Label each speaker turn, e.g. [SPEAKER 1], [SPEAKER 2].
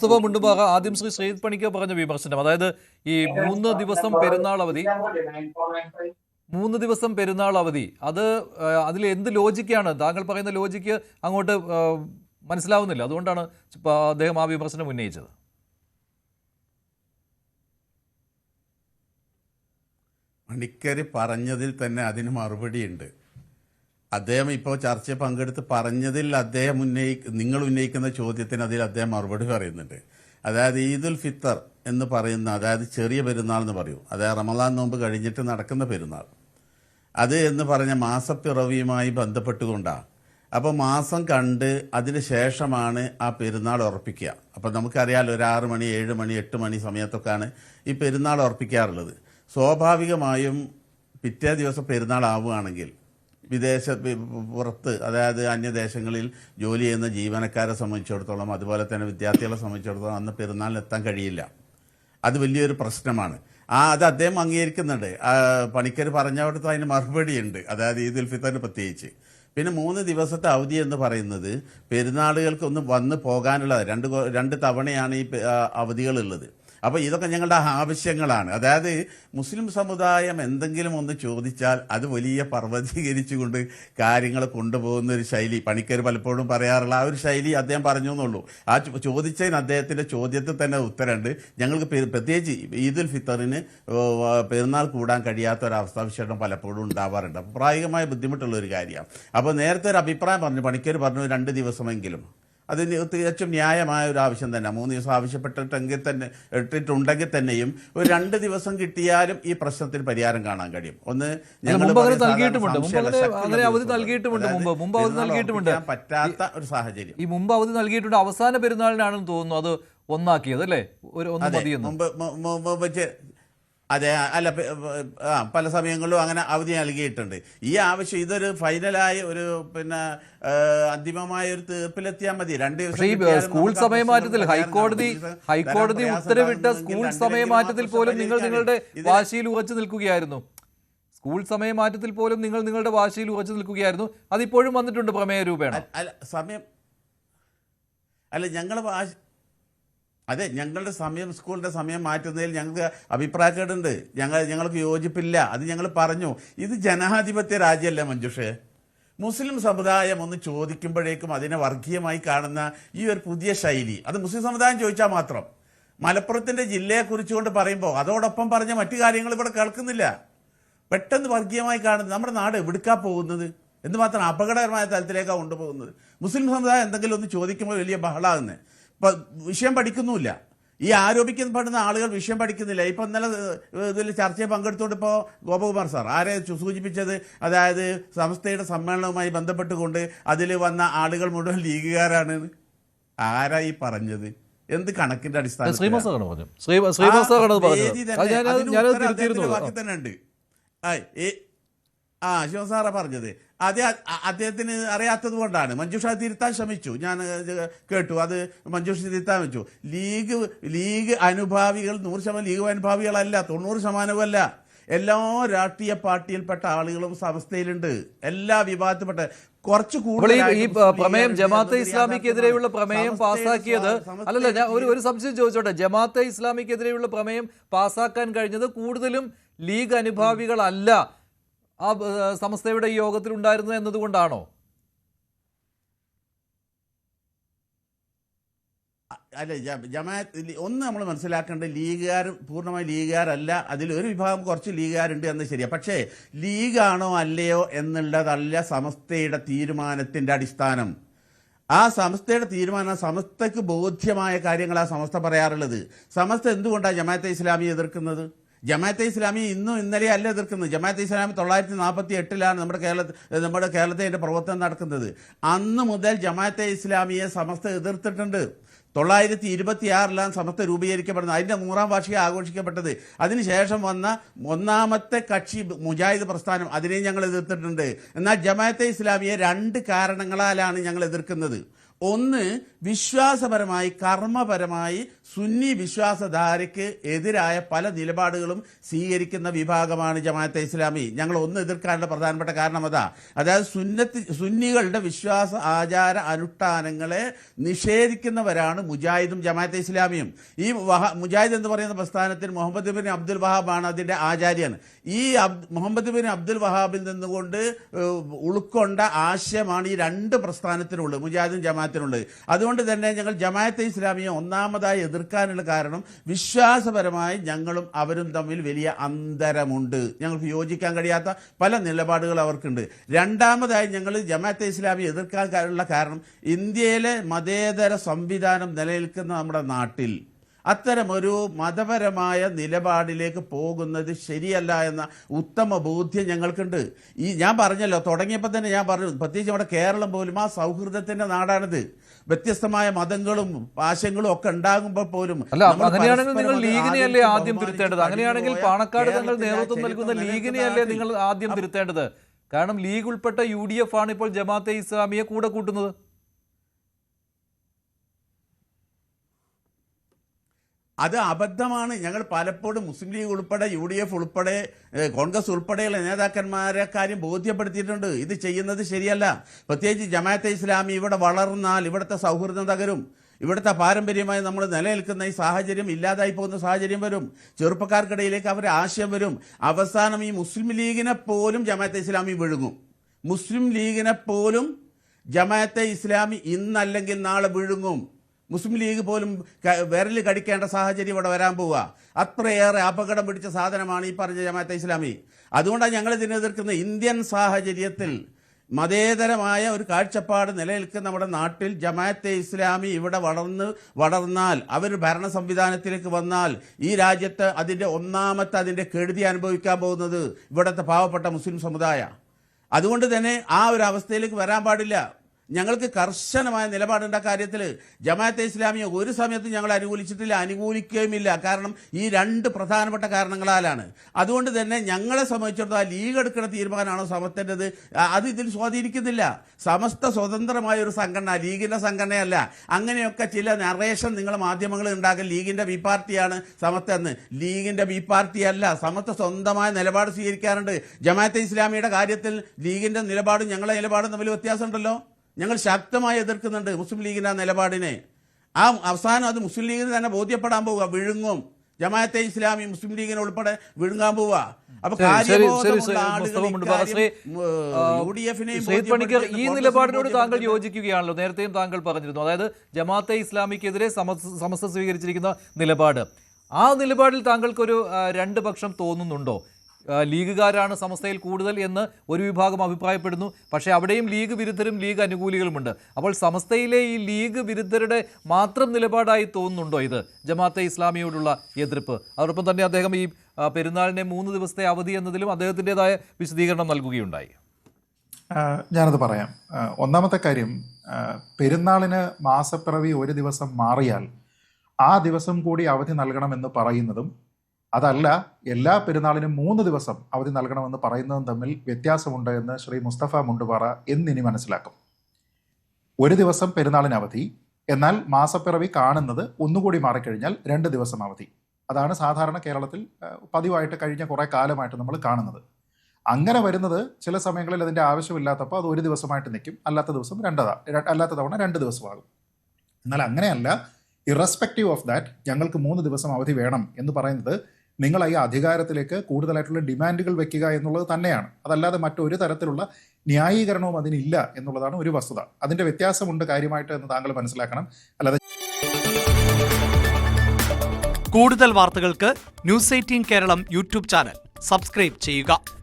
[SPEAKER 1] സഭ മുണ്ടുപാക ആദ്യം ശ്രീ ശ്രീത് പണിക്ക് പറഞ്ഞ വിമർശനം. അതായത് ഈ മൂന്ന് ദിവസം പെരുന്നാൾ അവധി മൂന്ന് ദിവസം പെരുന്നാൾ അവധി അത് അതിൽ എന്ത് ലോജിക്കാണ്? താങ്കൾ പറയുന്ന ലോജിക്ക് അങ്ങോട്ട് മനസ്സിലാവുന്നില്ല. അതുകൊണ്ടാണ് അദ്ദേഹം ആ വിമർശനം ഉന്നയിച്ചത്.
[SPEAKER 2] മണിക്കരി പറഞ്ഞതിൽ തന്നെ അതിന് മറുപടിയുണ്ട്. അദ്ദേഹം ഇപ്പോൾ ചർച്ചയിൽ പങ്കെടുത്ത് പറഞ്ഞതിൽ അദ്ദേഹം ഉന്നയി നിങ്ങൾ ഉന്നയിക്കുന്ന ചോദ്യത്തിന് അതിൽ അദ്ദേഹം മറുപടി പറയുന്നുണ്ട്. അതായത് ഈദുൽ ഫിത്തർ എന്ന് പറയുന്ന അതായത് ചെറിയ പെരുന്നാൾ എന്ന് പറയും അതായത് റമദാൻ നോമ്പ് കഴിഞ്ഞിട്ട് നടക്കുന്ന പെരുന്നാൾ. അത് എന്ന് പറഞ്ഞ മാസപ്പിറവിയുമായി ബന്ധപ്പെട്ടുകൊണ്ടാണ് അപ്പോൾ മാസം കണ്ട് അതിന് ശേഷമാണ് ആ പെരുന്നാൾ ഉറപ്പിക്കുക. അപ്പോൾ നമുക്കറിയാലോ ഒരു ആറ് മണി ഏഴ് മണി എട്ട് മണി സമയത്തൊക്കെയാണ് ഈ പെരുന്നാൾ ഉറപ്പിക്കാറുള്ളത്. സ്വാഭാവികമായും പിറ്റേ ദിവസം പെരുന്നാൾ ആവുകയാണെങ്കിൽ വിദേശ പുറത്ത് അതായത് അന്യദേശങ്ങളിൽ ജോലി ചെയ്യുന്ന ജീവനക്കാരെ സംബന്ധിച്ചിടത്തോളം അതുപോലെ തന്നെ വിദ്യാർത്ഥികളെ സംബന്ധിച്ചിടത്തോളം അന്ന് പെരുന്നാളിനെത്താൻ കഴിയില്ല. അത് വലിയൊരു പ്രശ്നമാണ്. ആ അത് അദ്ദേഹം അംഗീകരിക്കുന്നുണ്ട്. പണിക്കർ പറഞ്ഞവിടുത്തെ അതിന് മറുപടിയുണ്ട്. അതായത് ഈദുൽ ഫിത്തറിന് പ്രത്യേകിച്ച്. പിന്നെ മൂന്ന് ദിവസത്തെ അവധി എന്ന് പറയുന്നത് പെരുന്നാളുകൾക്കൊന്ന് വന്ന് പോകാനുള്ളത് രണ്ട് രണ്ട് തവണയാണ് ഈ അവധികളുള്ളത്. അപ്പോൾ ഇതൊക്കെ ഞങ്ങളുടെ ആവശ്യങ്ങളാണ്. അതായത് മുസ്ലിം സമുദായം എന്തെങ്കിലും ഒന്ന് ചോദിച്ചാൽ അത് വലിയ പർവതീകരിച്ചുകൊണ്ട് കാര്യങ്ങൾ കൊണ്ടുപോകുന്ന ഒരു ശൈലി. പണിക്കർ പലപ്പോഴും പറയാറുള്ള ആ ഒരു ശൈലി അദ്ദേഹം പറഞ്ഞു എന്നുള്ളൂ ആ ചോദിച്ചതിന് അദ്ദേഹത്തിന്റെ ചോദ്യത്തിൽ തന്നെ ഉത്തരമുണ്ട്. ഞങ്ങൾക്ക് പ്രത്യേകിച്ച് ഈദുൽ ഫിത്തറിന് പെരുന്നാൾ കൂടാൻ കഴിയാത്ത ഒരു അവസ്ഥാവിശേഷം പലപ്പോഴും ഉണ്ടാവാറുണ്ട്. അപ്പോൾ പ്രായോഗികമായ ബുദ്ധിമുട്ടുള്ള ഒരു കാര്യമാണ്. അപ്പോൾ നേരത്തെ ഒരു അഭിപ്രായം പറഞ്ഞു പണിക്കർ പറഞ്ഞു രണ്ട് ദിവസമെങ്കിലും. അതിന് തികച്ചും ന്യായമായ ഒരു ആവശ്യം തന്നെ. മൂന്ന് ദിവസം ആവശ്യപ്പെട്ടിട്ടെങ്കിൽ തന്നെ ഇട്ടിട്ടുണ്ടെങ്കിൽ തന്നെയും ഒരു രണ്ട് ദിവസം കിട്ടിയാലും ഈ പ്രശ്നത്തിന് പരിഹാരം കാണാൻ കഴിയും. ഒന്ന് ഞങ്ങൾ പറ്റാത്ത ഒരു സാഹചര്യം.
[SPEAKER 1] ഈ മുമ്പ് അവധി നൽകിയിട്ടുണ്ട്. അവസാന പെരുന്നാളിനാണെന്ന് തോന്നുന്നു. അത് ഒന്നാക്കിയത് അല്ലേ? ഒരു ഒന്ന് മതിയെന്ന്.
[SPEAKER 2] മുമ്പ് അതെ അല്ല ആ പല സമയങ്ങളിലും അങ്ങനെ അവധി നൽകിയിട്ടുണ്ട്. ഈ ആവശ്യം ഇതൊരു ഫൈനലായ ഒരു പിന്നെ അന്തിമമായ ഒരു തീർപ്പിലെത്തിയാൽ മതി. രണ്ട്
[SPEAKER 1] സ്കൂൾ
[SPEAKER 2] സമയം മാറ്റത്തിൽ
[SPEAKER 1] സമയമാറ്റത്തിൽ ഹൈക്കോടതി ഹൈക്കോടതി ഉത്തരവിട്ട സ്കൂൾ
[SPEAKER 2] സമയം മാറ്റത്തിൽ
[SPEAKER 1] സമയമാറ്റത്തിൽ പോലും നിങ്ങൾ നിങ്ങളുടെ വാശിയിൽ ഉറച്ചു നിൽക്കുകയായിരുന്നു. സ്കൂൾ സമയമാറ്റത്തിൽ പോലും നിങ്ങൾ നിങ്ങളുടെ വാശിയിൽ ഉറച്ചു നിൽക്കുകയായിരുന്നു. അതിപ്പോഴും വന്നിട്ടുണ്ട് പ്രമേയ രൂപേണ.
[SPEAKER 2] സമയം അല്ല ഞങ്ങൾ അതെ ഞങ്ങളുടെ സമയം സ്കൂളിന്റെ സമയം മാറ്റുന്നതിൽ ഞങ്ങൾക്ക് അഭിപ്രായക്കേടുണ്ട്. ഞങ്ങൾ ഞങ്ങൾക്ക് യോജിപ്പില്ല. അത് ഞങ്ങൾ പറഞ്ഞു. ഇത് ജനാധിപത്യ രാജ്യമല്ലേ മഞ്ജുഷേ? മുസ്ലിം സമുദായം ഒന്ന് ചോദിക്കുമ്പോഴേക്കും അതിനെ വർഗീയമായി കാണുന്ന ഈ ഒരു പുതിയ ശൈലി. അത് മുസ്ലിം സമുദായം ചോദിച്ചാൽ മാത്രം. മലപ്പുറത്തിന്റെ ജില്ലയെ കുറിച്ചുകൊണ്ട് പറയുമ്പോൾ അതോടൊപ്പം പറഞ്ഞ മറ്റു കാര്യങ്ങൾ ഇവിടെ കേൾക്കുന്നില്ല. പെട്ടെന്ന് വർഗീയമായി കാണുന്നത് നമ്മുടെ നാട് എവിടുക്കാ പോകുന്നത്? എന്തുമാത്രം അപകടകരമായ തലത്തിലേക്കാണ് കൊണ്ടുപോകുന്നത്? മുസ്ലിം സമുദായം എന്തെങ്കിലും ഒന്ന് ചോദിക്കുമ്പോൾ വലിയ ബഹളാകുന്നത് വിഷയം പഠിക്കുന്നുമില്ല. ഈ ആരോപിക്കപ്പെടുന്ന ആളുകൾ വിഷയം പഠിക്കുന്നില്ല. ഇപ്പൊ ഇന്നലെ ഇതിൽ ചർച്ചയിൽ പങ്കെടുത്തുകൊണ്ട് ഇപ്പോൾ ഗോപകുമാർ സാർ ആരെ സൂചിപ്പിച്ചത് അതായത് സംസ്ഥയുടെ സമ്മേളനവുമായി ബന്ധപ്പെട്ടുകൊണ്ട് അതിൽ വന്ന ആളുകൾ മുഴുവൻ ലീഗുകാരാണ്. ആരാ ഈ പറഞ്ഞത്? എന്ത് കണക്കിന്റെ അടിസ്ഥാനത്തിൽ വേദി തന്നെ, ഉണ്ട് ആ ശിവസാറ പറഞ്ഞത്. അത് അദ്ദേഹത്തിന് അറിയാത്തത് കൊണ്ടാണ്. മഞ്ജുഷ തിരുത്താൻ ശ്രമിച്ചു. ഞാൻ കേട്ടു. അത് മഞ്ജുഷ തിരുത്താൻ വെച്ചു. ലീഗ് ലീഗ് അനുഭാവികൾ നൂറ് ശതമാനം ലീഗ് അനുഭാവികളല്ല തൊണ്ണൂറ് ശതമാനവുമല്ല എല്ലാ രാഷ്ട്രീയ പാർട്ടിയിൽപ്പെട്ട ആളുകളും സമസ്തയിലുണ്ട് എല്ലാ വിഭാഗത്തിൽപ്പെട്ട കുറച്ച്
[SPEAKER 1] കൂടുതൽ ഈ പ്രമേയം ജമാഅത്തെ ഇസ്ലാമിക്കെതിരെയുള്ള പ്രമേയം പാസാക്കിയത് അല്ലല്ല ഞാൻ ഒരു ഒരു സംശയം ചോദിച്ചോട്ടെ. ജമാഅത്തെ ഇസ്ലാമിക്കെതിരെയുള്ള പ്രമേയം പാസാക്കാൻ കഴിഞ്ഞത് കൂടുതലും ലീഗ് അനുഭാവികളല്ല. ആ സംസ്ഥയുടെ യോഗത്തിൽ ഉണ്ടായിരുന്നത് എന്നതുകൊണ്ടാണോ?
[SPEAKER 2] അല്ല ജമാഅത്ത് ഒന്ന് നമ്മൾ മനസ്സിലാക്കേണ്ടത് ലീഗുകാർ പൂർണമായി ലീഗുകാരല്ല. അതിൽ ഒരു വിഭാഗം കുറച്ച് ലീഗുകാരുണ്ട് എന്ന് ശരിയാണ് പക്ഷേ ലീഗാണോ അല്ലയോ എന്നുള്ളതല്ല സമസ്തയുടെ തീരുമാനത്തിന്റെ അടിസ്ഥാനം. ആ സമസ്തയുടെ തീരുമാനം സമസ്തയ്ക്ക് ബോധ്യമായ കാര്യങ്ങൾ ആ സമസ്ത പറയാറുള്ളത്. സമസ്ത എന്തുകൊണ്ടാണ് ജമാഅത്തെ ഇസ്ലാമി എതിർക്കുന്നത്? ജമാഅത്തെ ഇസ്ലാമി ഇന്നും ഇന്നലെ അല്ല എതിർക്കുന്നത്. ജമാഅത്തെ ഇസ്ലാമി തൊള്ളായിരത്തി നാൽപ്പത്തി എട്ടിലാണ് നമ്മുടെ കേരളത്തിൽ നമ്മുടെ കേരളത്തിൽ അതിന്റെ പ്രവർത്തനം നടക്കുന്നത്. അന്ന് മുതൽ ജമാഅത്തെ ഇസ്ലാമിയെ സമസ്ത എതിർത്തിട്ടുണ്ട്. തൊള്ളായിരത്തി ഇരുപത്തിയാറിലാണ് സമസ്ത രൂപീകരിക്കപ്പെടുന്നത്. അതിന്റെ നൂറാം വാർഷികം ആഘോഷിക്കപ്പെട്ടത്. അതിനുശേഷം വന്ന ഒന്നാമത്തെ കക്ഷി മുജാഹിദ് പ്രസ്ഥാനം അതിനെയും ഞങ്ങൾ എതിർത്തിട്ടുണ്ട്. എന്നാൽ ജമാഅത്തെ ഇസ്ലാമിയെ രണ്ട് കാരണങ്ങളാലാണ് ഞങ്ങൾ എതിർക്കുന്നത്. ഒന്ന് വിശ്വാസപരമായി കർമ്മപരമായി സുന്നി വിശ്വാസധാരയ്ക്ക് എതിരായ പല നിലപാടുകളും സ്വീകരിക്കുന്ന വിഭാഗമാണ് ജമാഅത്തെ ഇസ്ലാമി. ഞങ്ങൾ ഒന്ന് എതിർക്കാനുള്ള പ്രധാനപ്പെട്ട കാരണം അതാ. അതായത് സുന്നത്തി സുന്നികളുടെ വിശ്വാസ ആചാര അനുഷ്ഠാനങ്ങളെ നിഷേധിക്കുന്നവരാണ് മുജാഹിദും ജമാഅത്തെ ഇസ്ലാമിയും. ഈ മുജാഹിദ് എന്ന് പറയുന്ന പ്രസ്ഥാനത്തിൽ മുഹമ്മദ് ബിൻ അബ്ദുൽ വഹാബാണ് അതിന്റെ ആചാര്യൻ. ഈ മുഹമ്മദ് ബിൻ അബ്ദുൽ വഹാബിൽ നിന്നുകൊണ്ട് ഉൾക്കൊണ്ട ആശയമാണ് ഈ രണ്ട് പ്രസ്ഥാനത്തിനുള്ളത് മുജാഹിദും ജമാഅത്തിനുള്ളത് അതുകൊണ്ട് തന്നെ ഞങ്ങൾ ജമാഅത്തെ ഇസ്ലാമിയെ ഒന്നാമതായി എതിർക്കാനുള്ള കാരണം വിശ്വാസപരമായി ഞങ്ങളും അവരും തമ്മിൽ വലിയ അന്തരമുണ്ട്. ഞങ്ങൾക്ക് യോജിക്കാൻ കഴിയാത്ത പല നിലപാടുകൾ അവർക്കുണ്ട്. രണ്ടാമതായി ഞങ്ങൾ ജമാഅത്തെ ഇസ്ലാമി എതിർക്കാൻ ഉള്ള കാരണം ഇന്ത്യയിലെ മതേതര സംവിധാനം നിലനിൽക്കുന്ന നമ്മുടെ നാട്ടിൽ അത്തരമൊരു മതപരമായ നിലപാടിലേക്ക് പോകുന്നത് ശരിയല്ല എന്ന ഉത്തമ ബോധ്യം ഞങ്ങൾക്കുണ്ട്. ഈ ഞാൻ പറഞ്ഞല്ലോ തുടങ്ങിയപ്പോൾ തന്നെ ഞാൻ പറഞ്ഞു പ്രത്യേകിച്ച് നമ്മുടെ കേരളം പോലും ആ സൗഹൃദത്തിന്റെ നാടാണിത്. വ്യത്യസ്തമായ മതങ്ങളും ആശയങ്ങളും ഒക്കെ ഉണ്ടാകുമ്പോൾ പോലും
[SPEAKER 1] അല്ല അങ്ങനെയാണെങ്കിൽ നിങ്ങൾ ലീഗിനെയല്ലേ ആദ്യം തിരുത്തേണ്ടത്? അങ്ങനെയാണെങ്കിൽ പാണക്കാട് തങ്ങൾ നേതൃത്വം നൽകുന്ന ലീഗിനെയല്ലേ നിങ്ങൾ ആദ്യം തിരുത്തേണ്ടത്? കാരണം ലീഗ് ഉൾപ്പെട്ട യു ഡി എഫ് ആണ് ഇപ്പോൾ ജമാഅത്തെ ഇസ്ലാമിയെ കൂടെ കൂട്ടുന്നത്.
[SPEAKER 2] അത് അബദ്ധമാണ്. ഞങ്ങൾ പലപ്പോഴും മുസ്ലിം ലീഗ് ഉൾപ്പെടെ യു ഡി എഫ് ഉൾപ്പെടെ കോൺഗ്രസ് ഉൾപ്പെടെയുള്ള നേതാക്കന്മാരെ കാര്യം ബോധ്യപ്പെടുത്തിയിട്ടുണ്ട്. ഇത് ചെയ്യുന്നത് ശരിയല്ല. പ്രത്യേകിച്ച് ജമാഅത്തെ ഇസ്ലാമി ഇവിടെ വളർന്നാൽ ഇവിടുത്തെ സൗഹൃദം തകരും. ഇവിടുത്തെ പാരമ്പര്യമായി നമ്മൾ നിലനിൽക്കുന്ന ഈ സാഹചര്യം ഇല്ലാതായി പോകുന്ന സാഹചര്യം വരും. ചെറുപ്പക്കാർക്കിടയിലേക്ക് അവരുടെ ആശയം വരും. അവസാനം ഈ മുസ്ലിം ലീഗിനെ പോലും ജമാഅത്തെ ഇസ്ലാമി വിഴുങ്ങും. മുസ്ലിം ലീഗിനെ പോലും ജമാഅത്തെ ഇസ്ലാമി ഇന്നല്ലെങ്കിൽ നാളെ വിഴുങ്ങും. മുസ്ലിം ലീഗ് പോലും വിരൽ കടിക്കേണ്ട സാഹചര്യം ഇവിടെ വരാൻ പോവുക. അത്രയേറെ അപകടം പിടിച്ച സാധനമാണ് ഈ പറഞ്ഞ ജമാഅത്തെ ഇസ്ലാമി. അതുകൊണ്ടാണ് ഞങ്ങൾ ഇതിനെ എതിർക്കുന്നത്. ഇന്ത്യൻ സാഹചര്യത്തിൽ മതേതരമായ ഒരു കാഴ്ചപ്പാട് നിലനിൽക്കുന്ന നമ്മുടെ നാട്ടിൽ ജമാഅത്തെ ഇസ്ലാമി ഇവിടെ വളർന്ന് വളർന്നാൽ അവർ ഭരണ സംവിധാനത്തിലേക്ക് വന്നാൽ ഈ രാജ്യത്ത് അതിന്റെ ഒന്നാമത്തെ അതിന്റെ കെടുതി അനുഭവിക്കാൻ പോകുന്നത് ഇവിടുത്തെ പാവപ്പെട്ട മുസ്ലിം സമുദായ. അതുകൊണ്ട് തന്നെ ആ ഒരു അവസ്ഥയിലേക്ക് വരാൻ പാടില്ല. ഞങ്ങൾക്ക് കർശനമായ നിലപാടുണ്ട് കാര്യത്തിൽ ജമാഅത്തെ ഇസ്ലാമിയെ ഒരു സമയത്ത് ഞങ്ങൾ അനുകൂലിച്ചിട്ടില്ല അനുകൂലിക്കുകയുമില്ല. കാരണം ഈ രണ്ട് പ്രധാനപ്പെട്ട കാരണങ്ങളാലാണ്. അതുകൊണ്ട് തന്നെ ഞങ്ങളെ സംബന്ധിച്ചിടത്തോളം ലീഗ് എടുക്കുന്ന തീരുമാനമാണോ സമത്തേണ്ടത് അത് ഇതിൽ സ്വാധീനിക്കുന്നില്ല. സമസ്ത സ്വതന്ത്രമായ ഒരു സംഘടന ലീഗിന്റെ സംഘടനയല്ല. അങ്ങനെയൊക്കെ ചില നറേഷൻ നിങ്ങൾ മാധ്യമങ്ങൾ ഉണ്ടാക്കൽ ലീഗിന്റെ ബി പാർട്ടിയാണ് സമസ്ത എന്ന് ലീഗിന്റെ ബി പാർട്ടിയല്ല സമസ്ത സ്വന്തമായ നിലപാട് സ്വീകരിക്കാറുണ്ട്. ജമാഅത്തെ ഇസ്ലാമിയുടെ കാര്യത്തിൽ ലീഗിന്റെ നിലപാടും ഞങ്ങളുടെ നിലപാടും തമ്മിൽ വ്യത്യാസമുണ്ടല്ലോ. ഞങ്ങൾ ശക്തമായി എതിർക്കുന്നുണ്ട് മുസ്ലിം ലീഗിന്റെ ആ നിലപാടിനെ. ആ അവസാനം അത് മുസ്ലിം ലീഗിന് തന്നെ ബോധ്യപ്പെടാൻ പോവുക. വിഴുങ്ങും. ജമാഅത്തെ ഇസ്ലാമി മുസ്ലിം ലീഗിനെ ഉൾപ്പെടെ വിഴുങ്ങാൻ പോവുക. അപ്പൊ
[SPEAKER 1] ഈ നിലപാടിനോട് താങ്കൾ. യോജിക്കുകയാണല്ലോ. നേരത്തെയും താങ്കൾ പറഞ്ഞിരുന്നു. അതായത് ജമാഅത്തെ ഇസ്ലാമിക്കെതിരെ സമസ്ത സ്വീകരിച്ചിരിക്കുന്ന നിലപാട്. ആ നിലപാടിൽ താങ്കൾക്കൊരു രണ്ട് പക്ഷം തോന്നുന്നുണ്ടോ? ലീഗുകാരാണ് സമസ്തയിൽ കൂടുതൽ എന്ന് ഒരു വിഭാഗം അഭിപ്രായപ്പെടുന്നു. പക്ഷേ അവിടെയും ലീഗ് വിരുദ്ധരും ലീഗ് അനുകൂലികളുമുണ്ട്. അപ്പോൾ സമസ്തയിലെ ഈ ലീഗ് വിരുദ്ധരുടെ മാത്രം നിലപാടായി തോന്നുന്നുണ്ടോ ഇത്? ജമാഅത്തെ ഇസ്ലാമിയോടുള്ള എതിർപ്പ്. അതോടൊപ്പം തന്നെ അദ്ദേഹം ഈ പെരുന്നാളിനെ മൂന്ന് ദിവസത്തെ അവധി എന്നതിലും അദ്ദേഹത്തിന്റെതായ വിശദീകരണം നൽകുകയുണ്ടായി.
[SPEAKER 3] ഞാനത് പറയാം. ഒന്നാമത്തെ കാര്യം പെരുന്നാളിന് മാസപ്പിറവി ഒരു ദിവസം മാറിയാൽ ആ ദിവസം കൂടി അവധി നൽകണമെന്ന് പറയുന്നതും അതല്ല എല്ലാ പെരുന്നാളിനും മൂന്ന് ദിവസം അവധി നൽകണമെന്ന് പറയുന്നതും തമ്മിൽ വ്യത്യാസമുണ്ട് എന്ന് ശ്രീ മുസ്തഫ മുണ്ടുപാറ എന്നിനി മനസ്സിലാക്കും. ഒരു ദിവസം പെരുന്നാളിന് അവധി എന്നാൽ മാസപ്പിറവി കാണുന്നത് ഒന്നുകൂടി മാറിക്കഴിഞ്ഞാൽ രണ്ട് ദിവസം അവധി. അതാണ് സാധാരണ കേരളത്തിൽ പതിവായിട്ട് കഴിഞ്ഞ കുറേ കാലമായിട്ട് നമ്മൾ കാണുന്നത്. അങ്ങനെ വരുന്നത് ചില സമയങ്ങളിൽ അതിന്റെ ആവശ്യമില്ലാത്തപ്പോൾ അത് ഒരു ദിവസമായിട്ട് നിൽക്കും അല്ലാത്ത ദിവസം രണ്ടതാ അല്ലാത്ത തവണ രണ്ട് ദിവസമാകും. എന്നാൽ അങ്ങനെയല്ല ഇറസ്പെക്റ്റീവ് ഓഫ് ദാറ്റ് ഞങ്ങൾക്ക് മൂന്ന് ദിവസം അവധി വേണം എന്ന് പറയുന്നത് നിങ്ങൾ ഈ അധികാരത്തിലേക്ക് കൂടുതലായിട്ടുള്ള ഡിമാൻഡുകൾ വെക്കുക എന്നുള്ളത് തന്നെയാണ്. അതല്ലാതെ മറ്റൊരു തരത്തിലുള്ള ന്യായീകരണവും അതിനില്ല എന്നുള്ളതാണ് ഒരു വസ്തുത. അതിന്റെ വ്യത്യാസമുണ്ട് കാര്യമായിട്ട് എന്ന് താങ്കൾ മനസ്സിലാക്കണം. അല്ലാതെ
[SPEAKER 4] കൂടുതൽ വാർത്തകൾക്ക് news eighteen Keralam YouTube channel. Subscribe ചെയ്യുക.